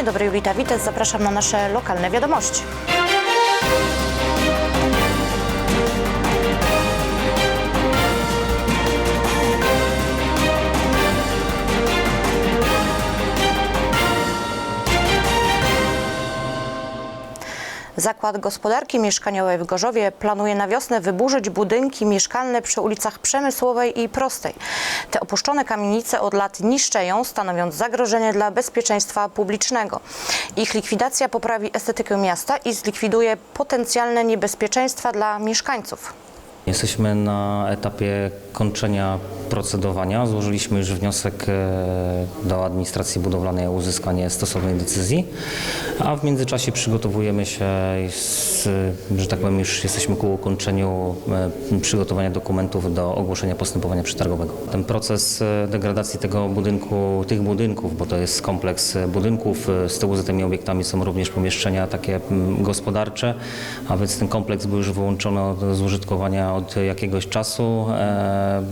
Dzień dobry, Julita Wites. Zapraszam na nasze lokalne wiadomości. Zakład Gospodarki Mieszkaniowej w Gorzowie planuje na wiosnę wyburzyć budynki mieszkalne przy ulicach Przemysłowej i Prostej. Te opuszczone kamienice od lat niszczeją, stanowiąc zagrożenie dla bezpieczeństwa publicznego. Ich likwidacja poprawi estetykę miasta i zlikwiduje potencjalne niebezpieczeństwa dla mieszkańców. Jesteśmy na etapie kończenia procedowania. Złożyliśmy już wniosek e, do administracji budowlanej o uzyskanie stosownej decyzji, a w międzyczasie przygotowujemy się, z, że tak powiem, już jesteśmy ku ukończeniu e, przygotowania dokumentów do ogłoszenia postępowania przetargowego. Ten proces e, degradacji tego budynku, tych budynków, bo to jest kompleks budynków, z tyłu za tymi obiektami są również pomieszczenia takie gospodarcze, a więc ten kompleks był już wyłączony od- z użytkowania od jakiegoś czasu. E,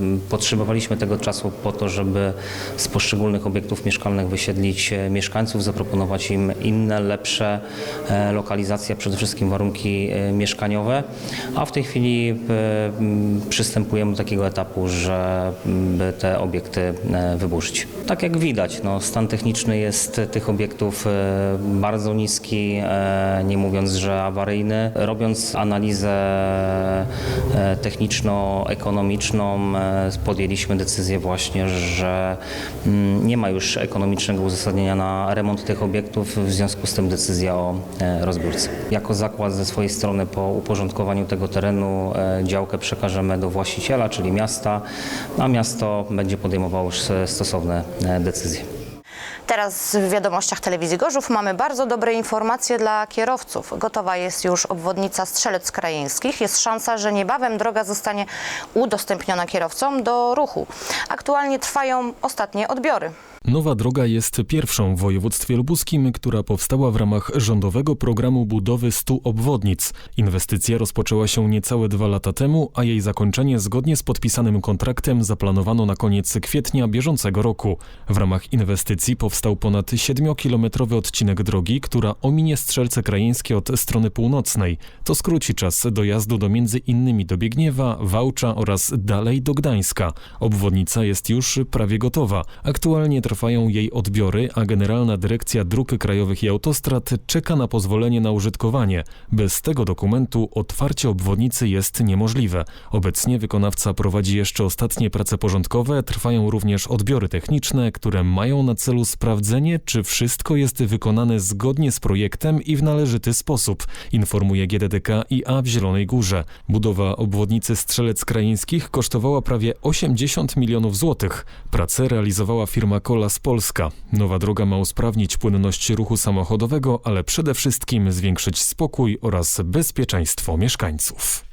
Potrzebowaliśmy tego czasu po to, żeby z poszczególnych obiektów mieszkalnych wysiedlić e, mieszkańców, zaproponować im inne, lepsze e, lokalizacje, przede wszystkim warunki e, mieszkaniowe, a w tej chwili przystępujemy do takiego etapu, że m, by te obiekty wyburzyć. Tak jak widać, no, stan techniczny jest tych obiektów bardzo niski, nie mówiąc, że awaryjny. Robiąc analizę techniczno-ekonomiczną e, podjęliśmy decyzję właśnie, że mm, nie ma już ekonomicznego uzasadnienia na remont tych obiektów, w związku z tym decyzja o e, rozbiórce. Jako zakład ze swojej strony po uporządkowaniu tego terenu e, działkę przekażemy do właściciela, czyli miasta, a miasto będzie podejmowało już stosowne e, decyzje. Teraz w wiadomościach telewizji Gorzów mamy bardzo dobre informacje dla kierowców. Gotowa jest już obwodnica Strzelec Krajeńskich. Jest szansa, że niebawem droga zostanie udostępniona kierowcom do ruchu. Aktualnie trwają ostatnie odbiory. Nowa droga jest pierwszą w województwie lubuskim, która powstała w ramach rządowego programu budowy 100 obwodnic. Inwestycja rozpoczęła się niecałe dwa lata temu, a jej zakończenie zgodnie z podpisanym kontraktem zaplanowano na koniec kwietnia bieżącego roku. W ramach inwestycji powstał ponad 7-kilometrowy odcinek drogi, która ominie Strzelce Krajeńskie od strony północnej. To skróci czas dojazdu do między innymi do Biegniewa, Wałcza oraz dalej do Gdańska. Obwodnica jest już prawie gotowa. Aktualnie trwają jej odbiory, a Generalna Dyrekcja Dróg Krajowych i Autostrad czeka na pozwolenie na użytkowanie. Bez tego dokumentu otwarcie obwodnicy jest niemożliwe. Obecnie wykonawca prowadzi jeszcze ostatnie prace porządkowe, trwają również odbiory techniczne, które mają na celu sprawdzenie, czy wszystko jest wykonane zgodnie z projektem i w należyty sposób, informuje GDDK IA w Zielonej Górze. Budowa obwodnicy Strzelec Krajeńskich kosztowała prawie 80 milionów złotych. Pracę realizowała firma Polska. Nowa droga ma usprawnić płynność ruchu samochodowego, ale przede wszystkim zwiększyć spokój oraz bezpieczeństwo mieszkańców.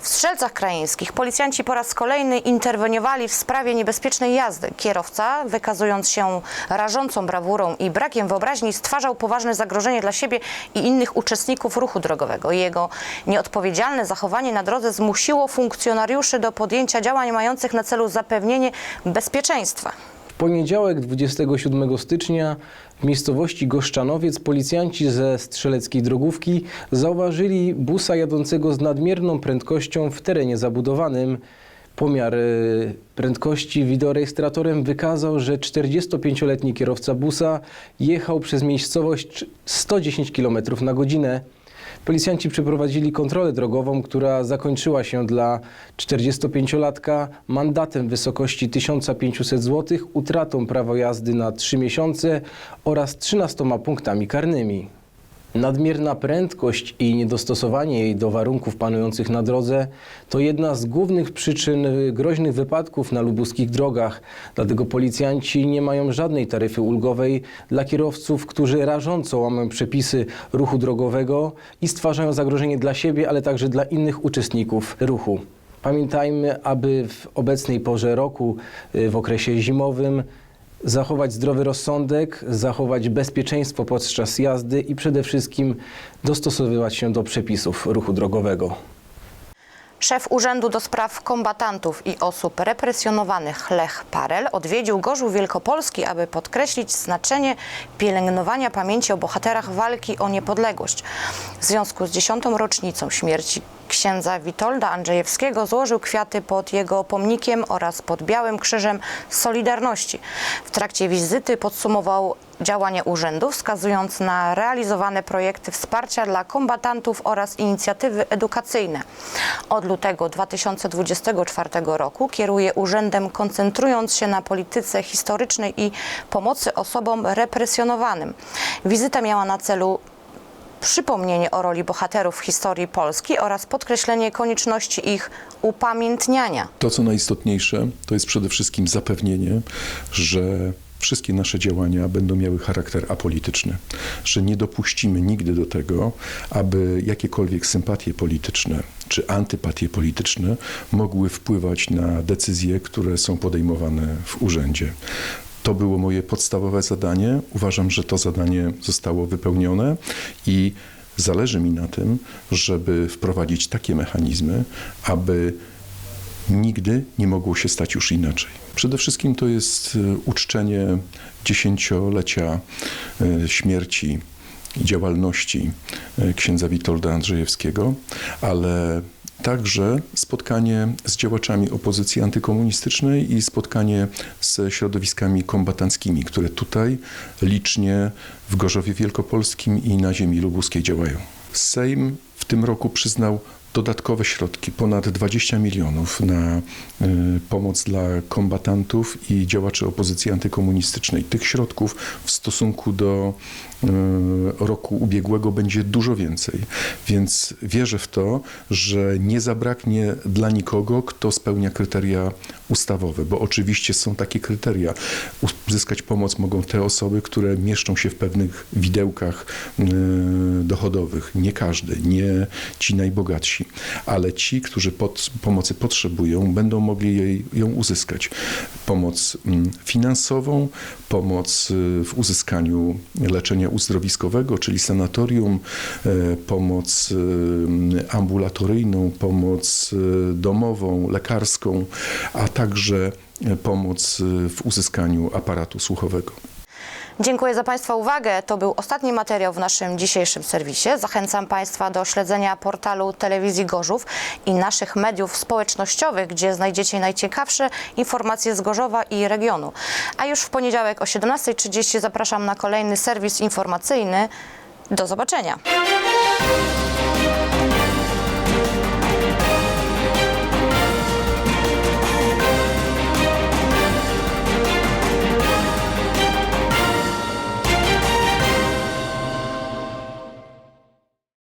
W Strzelcach Krajeńskich policjanci po raz kolejny interweniowali w sprawie niebezpiecznej jazdy. Kierowca, wykazując się rażącą brawurą i brakiem wyobraźni, stwarzał poważne zagrożenie dla siebie i innych uczestników ruchu drogowego. Jego nieodpowiedzialne zachowanie na drodze zmusiło funkcjonariuszy do podjęcia działań mających na celu zapewnienie bezpieczeństwa. Poniedziałek 27 stycznia w miejscowości Goszczanowiec policjanci ze strzeleckiej drogówki zauważyli busa jadącego z nadmierną prędkością w terenie zabudowanym. Pomiar prędkości wideorejestratorem wykazał, że 45-letni kierowca busa jechał przez miejscowość 110 km na godzinę. Policjanci przeprowadzili kontrolę drogową, która zakończyła się dla 45-latka mandatem w wysokości 1500 zł, utratą prawa jazdy na 3 miesiące oraz 13 punktami karnymi. Nadmierna prędkość i niedostosowanie jej do warunków panujących na drodze to jedna z głównych przyczyn groźnych wypadków na lubuskich drogach. Dlatego policjanci nie mają żadnej taryfy ulgowej dla kierowców, którzy rażąco łamią przepisy ruchu drogowego i stwarzają zagrożenie dla siebie, ale także dla innych uczestników ruchu. Pamiętajmy, aby w obecnej porze roku, y, w okresie zimowym, zachować zdrowy rozsądek, zachować bezpieczeństwo podczas jazdy i przede wszystkim dostosowywać się do przepisów ruchu drogowego. Szef Urzędu do Spraw Kombatantów i Osób Represjonowanych Lech Parel odwiedził Gorzów Wielkopolski, aby podkreślić znaczenie pielęgnowania pamięci o bohaterach walki o niepodległość. W związku z dziesiątą rocznicą śmierci księdza Witolda Andrzejewskiego złożył kwiaty pod jego pomnikiem oraz pod Białym Krzyżem Solidarności. W trakcie wizyty podsumował działania urzędu, wskazując na realizowane projekty wsparcia dla kombatantów oraz inicjatywy edukacyjne. Od lutego 2024 roku kieruje urzędem, koncentrując się na polityce historycznej i pomocy osobom represjonowanym. Wizyta miała na celu przypomnienie o roli bohaterów w historii Polski oraz podkreślenie konieczności ich upamiętniania. To, co najistotniejsze, to jest przede wszystkim zapewnienie, że wszystkie nasze działania będą miały charakter apolityczny, że nie dopuścimy nigdy do tego, aby jakiekolwiek sympatie polityczne czy antypatie polityczne mogły wpływać na decyzje, które są podejmowane w urzędzie. To było moje podstawowe zadanie. Uważam, że to zadanie zostało wypełnione i zależy mi na tym, żeby wprowadzić takie mechanizmy, aby nigdy nie mogło się stać już inaczej. Przede wszystkim to jest e, uczczenie dziesięciolecia e, śmierci i działalności e, księdza Witolda Andrzejewskiego, ale także spotkanie z działaczami opozycji antykomunistycznej i spotkanie z środowiskami kombatanckimi, które tutaj licznie w Gorzowie Wielkopolskim i na ziemi lubuskiej działają. Sejm w tym roku przyznał dodatkowe środki, ponad 20 milionów na y, pomoc dla kombatantów i działaczy opozycji antykomunistycznej. Tych środków w stosunku do y, roku ubiegłego będzie dużo więcej, więc wierzę w to, że nie zabraknie dla nikogo, kto spełnia kryteria ustawowe, bo oczywiście są takie kryteria. Uzyskać pomoc mogą te osoby, które mieszczą się w pewnych widełkach y, dochodowych. Nie każdy, nie ci najbogatsi, ale ci, którzy pod, pomocy potrzebują, będą mogli jej, ją uzyskać. Pomoc mm, finansową, pomoc y, w uzyskaniu leczenia uzdrowiskowego, czyli sanatorium, e, pomoc y, ambulatoryjną, pomoc y, domową, lekarską, a także e, pomoc w uzyskaniu aparatu słuchowego. Dziękuję za Państwa uwagę. To był ostatni materiał w naszym dzisiejszym serwisie. Zachęcam Państwa do śledzenia portalu Telewizji Gorzów i naszych mediów społecznościowych, gdzie znajdziecie najciekawsze informacje z Gorzowa i regionu. A już w poniedziałek o 17.30 zapraszam na kolejny serwis informacyjny. Do zobaczenia.